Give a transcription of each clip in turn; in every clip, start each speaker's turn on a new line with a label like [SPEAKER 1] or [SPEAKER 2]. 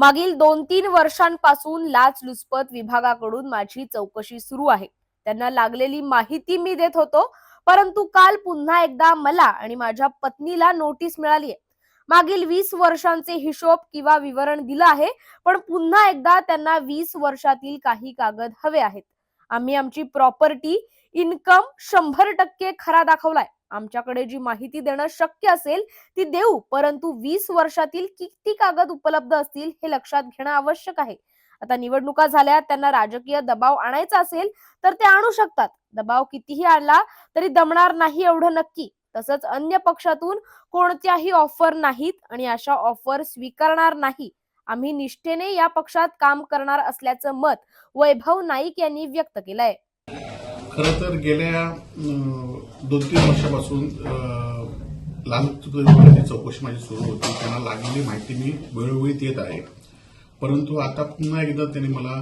[SPEAKER 1] मागील दोन तीन वर्षांपासून लाचलुचपत विभागाकडून माझी चौकशी सुरू आहे. त्यांना लागलेली माहिती मी देत होतो परंतु काल पुन्हा एकदा मला आणि माझ्या पत्नीला नोटीस मिळाली आहे मागील वीस वर्षांचे हिशोब किंवा विवरण दिलं आहे पण पुन्हा एकदा त्यांना वीस वर्षातील काही कागद हवे आहेत. आम्ही आमची प्रॉपर्टी इन्कम शंभर टक्के खरा दाखवलाय. आमच्याकडे जी माहिती देणं शक्य असेल ती देऊ. परंतु वीस वर्षातील किती कागद उपलब्ध असतील हे लक्षात घेणं आवश्यक आहे. आता निवडणुका झाल्या त्यांना राजकीय दबाव आणायचा असेल तर ते आणू शकतात. दबाव कितीही आणला तरी दमणार नाही एवढं नक्की. तसंच अन्य पक्षातून कोणत्याही ऑफर नाहीत आणि अशा ऑफर स्वीकारणार नाही. आम्ही निष्ठेने या पक्षात काम करणार असल्याचं मत वैभव नाईक यांनी व्यक्त केलंय.
[SPEAKER 2] खरं तर गेल्या दोन तीन वर्षापासून लाल चौकशी माझी सुरू होती. त्यांना लागलेली माहिती मी वेळोवेळी देत आहे. परंतु आता पुन्हा एकदा त्यांनी मला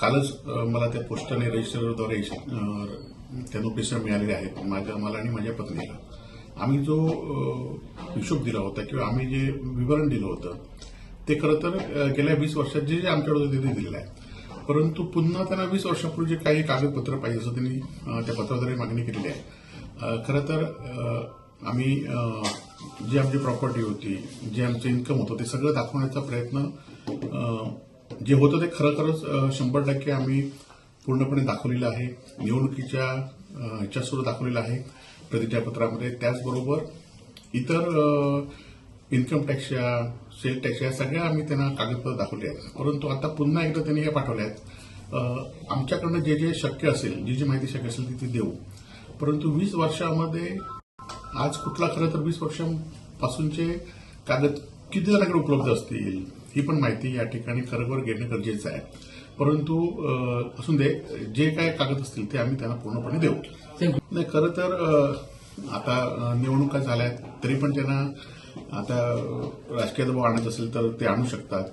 [SPEAKER 2] कालच मला त्या पोस्टाने रजिस्टरद्वारे त्या नोटिसा मिळालेल्या आहेत माझ्या मला आणि माझ्या पत्नीला. आम्ही जो हिशोब दिला होता किंवा आम्ही जे विवरण दिलं होतं ते खरं तर गेल्या वीस वर्षात जे जे आमच्याकडे ते दिलेलं आहे. परंतु पुन्हा त्यांना वीस वर्षापूर्वी जे काही कागदपत्र पाहिजे असं त्यांनी त्या पत्राद्वारे मागणी केलेली आहे. खरं तर आम्ही जी आमची प्रॉपर्टी होती जे आमचं इन्कम होतं ते सगळं दाखवण्याचा प्रयत्न जे होतं ते खरं खरंच शंभर टक्के आम्ही पूर्णपणे दाखवलेलं आहे. निवडणुकीच्या अं, ह्याच्यात सुद्धा दाखवलेलं आहे. प्रतिज्ञापत्रामध्ये त्याचबरोबर इतर इन्कम टॅक्सच्या सेल टॅक्सच्या या सगळ्या आम्ही त्यांना कागदपत्र दाखवले आहेत. परंतु आता पुन्हा एकदा त्यांनी या पाठवल्या आहेत. आमच्याकडनं जे जे शक्य असेल जी जी माहिती शक्य असेल ती ती देऊ. परंतु वीस वर्षामध्ये आज कुठला खरं तर वीस वर्षांपासूनचे कागद किती जणांकडे उपलब्ध असतील ही पण माहिती या ठिकाणी खरोखर घेणं गरजेचं आहे. परंतु असून दे जे काय कागद असतील ते आम्ही त्यांना पूर्णपणे देऊ. नाही खरं तर आता निवडणुका झाल्या तरी पण त्यांना आता राजकीय दबाव आणायचा असेल तर ते आणू शकतात.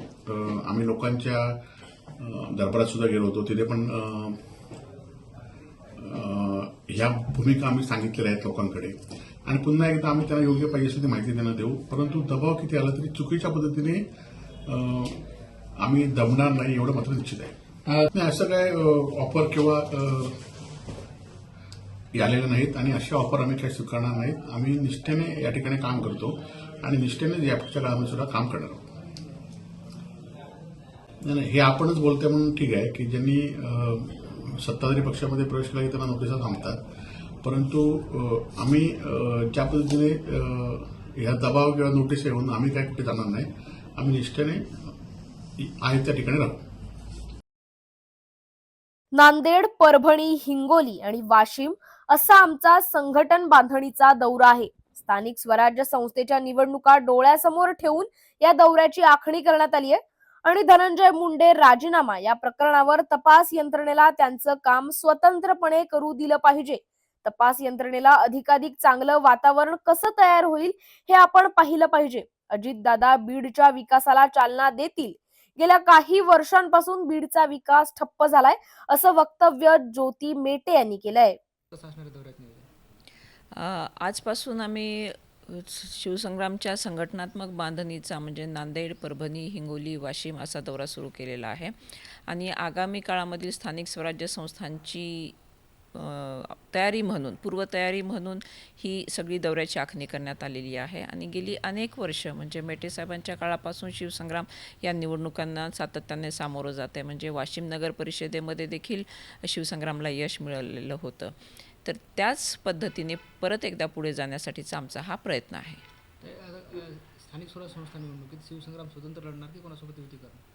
[SPEAKER 2] आम्ही लोकांच्या दरबारात सुद्धा गेलो होतो. तिथे पण ह्या भूमिका आम्ही सांगितलेल्या आहेत लोकांकडे. आणि पुन्हा एकदा आम्ही त्यांना योग्य पाहिजे ती माहिती त्यांना देऊ. परंतु दबाव किती आला तरी चुकीच्या पद्धतीने आम्ही दमणार नाही एवढं मात्र निश्चित आहे. असं काय ऑफर किंवा आलेल्या नाहीत. आणि अशा ऑफर आम्ही काही स्वीकारणार नाहीत. आम्ही निष्ठेने या ठिकाणी काम करतो. आणि निष्ठेने या पक्षाला आम्ही सुद्धा काम करणार आहोत. नाही नाही, हे आपणच बोलतोय म्हणून ठीक आहे की ज्यांनी सत्ताधारी पक्षामध्ये प्रवेश केला की त्यांना नोटिसा थांबतात. परंतु आम्ही ज्या पद्धतीने ह्या दबाव किंवा नोटीस येऊन आम्ही काय कुठे जाणार नाही आम्ही निष्ठेने आहे त्या ठिकाणी राहू.
[SPEAKER 1] नांदेड परभणी हिंगोली आणि वाशिम असा आमचा संघटन बांधणीचा दौरा आहे. स्थानिक स्वराज्य संस्थेच्या निवडणुका डोळ्यासमोर ठेवून या दौऱ्याची आखणी करण्यात आली आहे. आणि धनंजय मुंडे राजीनामा या प्रकरणावर तपास यंत्रणेला त्यांचं काम स्वतंत्रपणे करू दिलं पाहिजे. तपास यंत्रणेला अधिकाधिक चांगलं वातावरण कसं तयार होईल हे आपण पाहिलं पाहिजे. अजितदादा बीडच्या विकासाला चालना देतील. गेल्या काही वर्षांपासून बीडचा विकास ठप्प झालाय असं वक्तव्य ज्योती मेटे यांनी केलंय
[SPEAKER 3] कसं असणार आहे दौऱ्यात नियोजन
[SPEAKER 4] अ, आजपासून आम्ही शिवसंग्रामच्या संघटनात्मक बांधणीचा म्हणजे नांदेड परभणी हिंगोली वाशिम असा दौरा सुरू केलेला आहे. आणि आगामी काळामधील स्थानिक स्वराज्य संस्थांची तयारी म्हणून पूर्वतयारी म्हणून ही सगळी दौऱ्याची आखणी करण्यात आलेली आहे. आणि गेली अनेक वर्ष म्हणजे मेटे साहेबांच्या काळापासून शिवसंग्राम या निवडणुकांना सातत्याने सामोरं जात आहे म्हणजे वाशिम नगर परिषदेमध्ये देखील शिवसंग्रामला यश मिळालेलं होतं. तर त्याच पद्धतीने परत एकदा पुढे जाण्यासाठीचा आमचा हा प्रयत्न आहे.
[SPEAKER 3] स्थानिक स्वराज्य संस्था निवडणुकीत शिवसंग्राम स्वतंत्र लढणार की कोणासोबत युती करणार?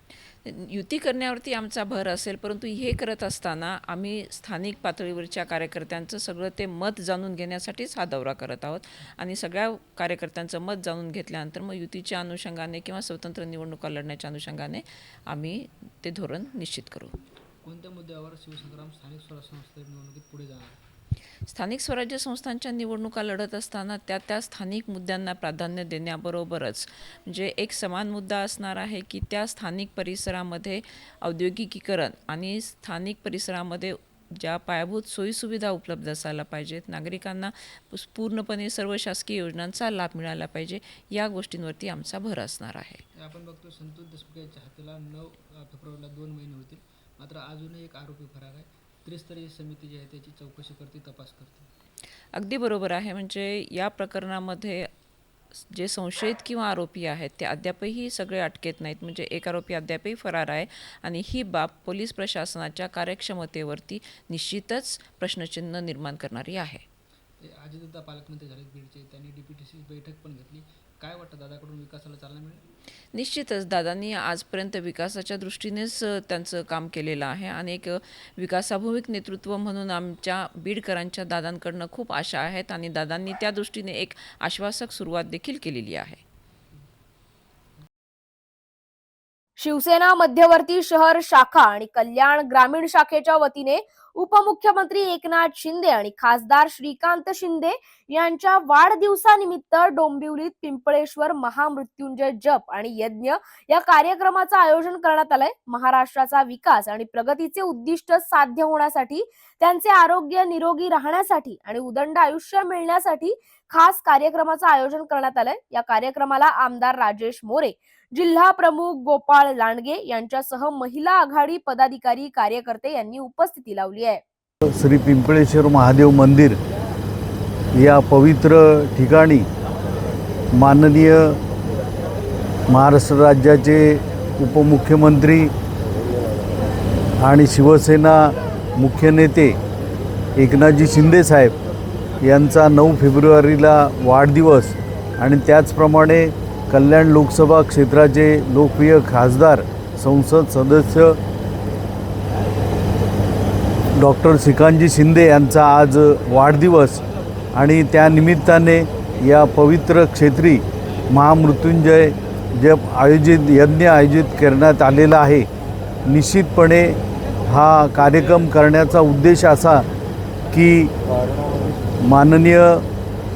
[SPEAKER 4] युती करण्यावरती आमचा भर असेल परंतु हे करत असताना आम्ही स्थानिक पातळीवरच्या कार्यकर्त्यांचं सगळं ते मत जाणून घेण्यासाठीच हा दौरा करत आहोत. आणि सगळ्या कार्यकर्त्यांचं मत जाणून घेतल्यानंतर मग युतीच्या अनुषंगाने किंवा स्वतंत्र निवडणुका लढण्याच्या अनुषंगाने आम्ही ते धोरण निश्चित करू.
[SPEAKER 3] कोणत्या मुद्द्यावर शिवसंग्राम स्थानिक स्वराज्य संस्था निवडणुकीत पुढे जाणार?
[SPEAKER 4] स्थानिक स्वराज्य संस्थांच्या निवडणुका लढत असताना त्या त्या स्थानिक मुद्द्यांना प्राधान्य देण्याबरोबरच म्हणजे एक समान मुद्दा असणार आहे की त्या स्थानिक परिसरामध्ये औद्योगिकीकरण आणि स्थानिक परिसरामध्ये ज्या पायाभूत सोयीसुविधा उपलब्ध असायला पाहिजेत नागरिकांना पूर्णपणे सर्व शासकीय योजनांचा लाभ मिळाला पाहिजे या गोष्टींवरती आमचा भर असणार आहे.
[SPEAKER 3] आपण बघतो संतोष देशमुख यांच्या हाताला नऊ फेब्रुवारीला दोन महिने होतील. मात्र अजूनही एक आरोपी फरार आहे. त्रिस्तरीय समिती जी आहे त्याची चौकशी करते तपास करते.
[SPEAKER 4] अगदी बरोबर आहे. म्हणजे या प्रकरणामध्ये जे संशयित किंवा आरोपी आहेत ते अद्यापही सगळे अटकेत नाहीत. म्हणजे एक आरोपी अद्यापही फरार आहे आणि ही बाब पोलीस प्रशासनाच्या कार्यक्षमतेवरती निश्चितच प्रश्नचिन्ह निर्माण करणारी आहे.
[SPEAKER 3] ते अजितदादा पालकमंत्री झाले बीडचे. त्यांनी डी पी टी सी बैठक पण घेतली. काय वाटतं दादाकडून विकासाला चालना मिळेल?
[SPEAKER 4] निश्चितच दादांनी आजपर्यंत विकासाच्या दृष्टीनेच त्यांचं काम केलेलं आहे. आणि एक विकासाभिमुख नेतृत्व म्हणून आमच्या बीडकरांच्या दादांकडनं खूप आशा आहेत. आणि दादांनी त्या दृष्टीने एक आश्वासक सुरुवात देखील केलेली आहे.
[SPEAKER 1] शिवसेना मध्यवर्ती शहर शाखा आणि कल्याण ग्रामीण शाखेच्या वतीने उपमुख्यमंत्री एकनाथ शिंदे आणि खासदार श्रीकांत शिंदे यांच्या वाढदिवसानिमित्त डोंबिवलीत पिंपळेश्वर महामृत्युंजय जप आणि यज्ञ या कार्यक्रमाचं आयोजन करण्यात आलंय. महाराष्ट्राचा विकास आणि प्रगतीचे उद्दिष्ट साध्य होण्यासाठी त्यांचे आरोग्य निरोगी राहण्यासाठी आणि उदंड आयुष्य मिळण्यासाठी खास कार्यक्रमाचं आयोजन करण्यात आलंय. या कार्यक्रमाला आमदार राजेश मोरे जिल्हा प्रमुख गोपाळ लांडगे यांच्यासह महिला आघाडी पदाधिकारी कार्यकर्ते यांनी उपस्थिती लावली आहे.
[SPEAKER 5] श्री पिंपळेश्वर महादेव मंदिर या पवित्र ठिकाणी माननीय महाराष्ट्र राज्याचे उपमुख्यमंत्री आणि शिवसेना मुख्य नेते एकनाथजी शिंदेसाहेब यांचा नऊ फेब्रुवारीला वाढदिवस आणि त्याचप्रमाणे कल्याण लोकसभा क्षेत्राचे लोकप्रिय खासदार संसद सदस्य डॉक्टर श्रीकांतजी शिंदे यांचा आज वाढदिवस आणि त्यानिमित्ताने या पवित्र क्षेत्री महामृत्युंजय जप आयोजित यज्ञ आयोजित करण्यात आलेला आहे. निश्चितपणे हा कार्यक्रम करण्याचा उद्देश असा की माननीय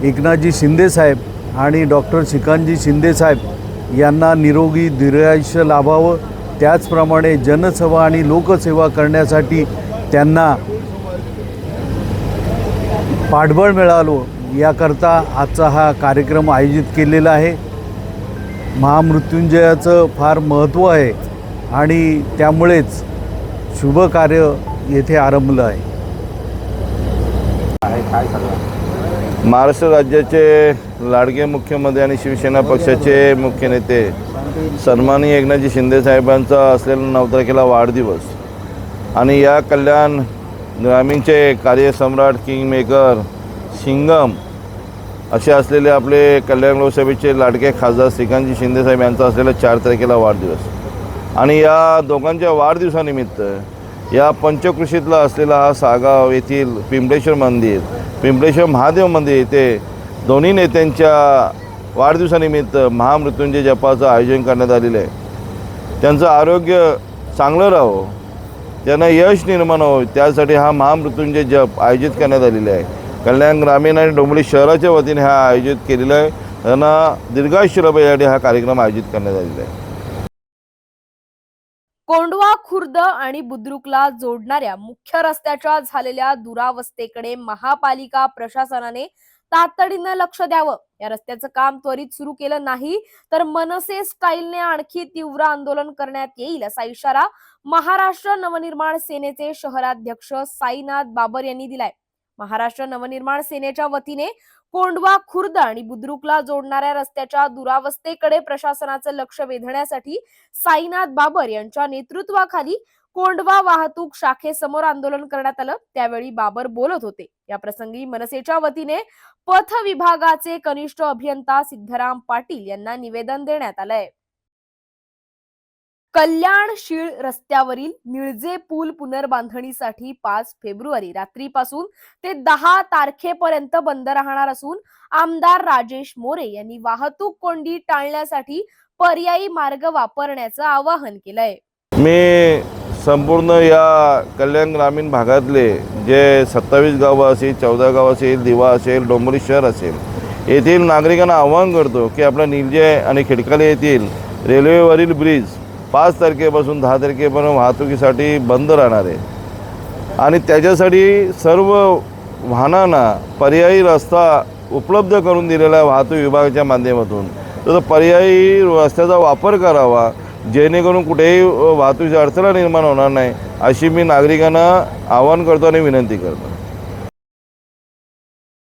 [SPEAKER 5] एकनाथजी शिंदेसाहेब आणि डॉक्टर श्रीकांतजी शिंदेसाहेब यांना निरोगी दीर्घायुष्य लाभावं. त्याचप्रमाणे जनसेवा आणि लोकसेवा करण्यासाठी त्यांना पाठबळ मिळालं याकरता आजचा हा कार्यक्रम आयोजित केलेला आहे. महामृत्युंजयाचं फार महत्त्व आहे आणि त्यामुळेच शुभ कार्य येथे आरंभलं आहे.
[SPEAKER 6] काय महाराष्ट्र राज्याचे लाडके मुख्यमंत्री आणि शिवसेना पक्षाचे मुख्य नेते सन्मानी एकनाथजी शिंदे साहेबांचा असलेला नऊ तारखेला वाढदिवस. आणि या कल्याण ग्रामीणचे कार्यसम्राट किंगमेकर सिंगम असे असलेले आपले कल्याण लोकसभेचे लाडके खासदार श्रीकांतजी शिंदे साहेब यांचा असलेला चार तारखेला वाढदिवस. आणि या दोघांच्या वाढदिवसानिमित्त या पंचकृषीतला असलेला हा सागाव येथील पिंपळेश्वर मंदिर पिंपळेश्वर महादेव मंदिर येथे दोन्ही नेत्यांच्या वाढदिवसानिमित्त महामृत्युंजय जपाचं आयोजन करण्यात आलेलं आहे. त्यांचं आरोग्य चांगलं राहो त्यांना यश निर्माण हो त्यासाठी हा महामृत्युंजय जप आयोजित करण्यात आलेला आहे. कल्याण ग्रामीण आणि डोंबिवली शहराच्या वतीने हा आयोजित केलेला आहे. त्यांना दीर्घायुष्य यासाठी हा कार्यक्रम आयोजित करण्यात आलेला आहे.
[SPEAKER 1] कोंडवा खुर्द आणि बुद्रुकला जोडणाऱ्या मुख्य रस्त्याच्या झालेल्या दुरावस्थेकडे महापालिका प्रशासनाने तातडीनं लक्ष द्यावं. या रस्त्याचं काम त्वरित सुरू केलं नाही तर मनसे स्टाईलने आणखी तीव्र आंदोलन करण्यात येईल असा इशारा महाराष्ट्र नवनिर्माण सेनेचे शहराध्यक्ष साईनाथ बाबर यांनी दिलाय. महाराष्ट्र नवनिर्माण सेनेच्या वतीने कोंडवा खुर्द आणि बुद्रुकला जोडणाऱ्या रस्त्याच्या दुरावस्थेकडे प्रशासनाचं लक्ष वेधण्यासाठी साईनाथ बाबर यांच्या नेतृत्वाखाली कोंडवा वाहतूक शाखेसमोर आंदोलन करण्यात आलं. त्यावेळी बाबर बोलत होते. या प्रसंगी मनसेच्या वतीने पथ विभागाचे कनिष्ठ अभियंता सिद्धराम पाटील यांना निवेदन देण्यात आलंय. कल्याण शीळ रस्त्यावरील निळजे पूल पुनर्बांधणीसाठी पाच फेब्रुवारी रात्रीपासून ते दहा तारखेपर्यंत बंद राहणार असून आमदार राजेश मोरे यांनी वाहतूक कोंडी टाळण्यासाठी पर्यायी मार्ग वापरण्याचं आवाहन केलंय.
[SPEAKER 6] मी संपूर्ण या कल्याण ग्रामीण भागातले जे सत्तावीस गावं असेल चौदा गाव असेल दिवा असेल डोंबरी शहर असेल येथील नागरिकांना आवाहन करतो की आपल्या निलजे आणि खिडकाले येथील रेल्वेवरील ब्रिज पाच तारखेपासून दहा तारखेपर्यंत वाहतुकीसाठी बंद राहणार आहे. आणि त्याच्यासाठी सर्व वाहनांना पर्यायी रस्ता उपलब्ध करून दिलेला आहे वाहतूक विभागाच्या माध्यमातून. तर पर्यायी रस्त्याचा वापर करावा जेणेकरून कुठेही वाहतुकीची अडचण निर्माण होणार नाही अशी मी नागरिकांना आवाहन करतो आणि विनंती करतो.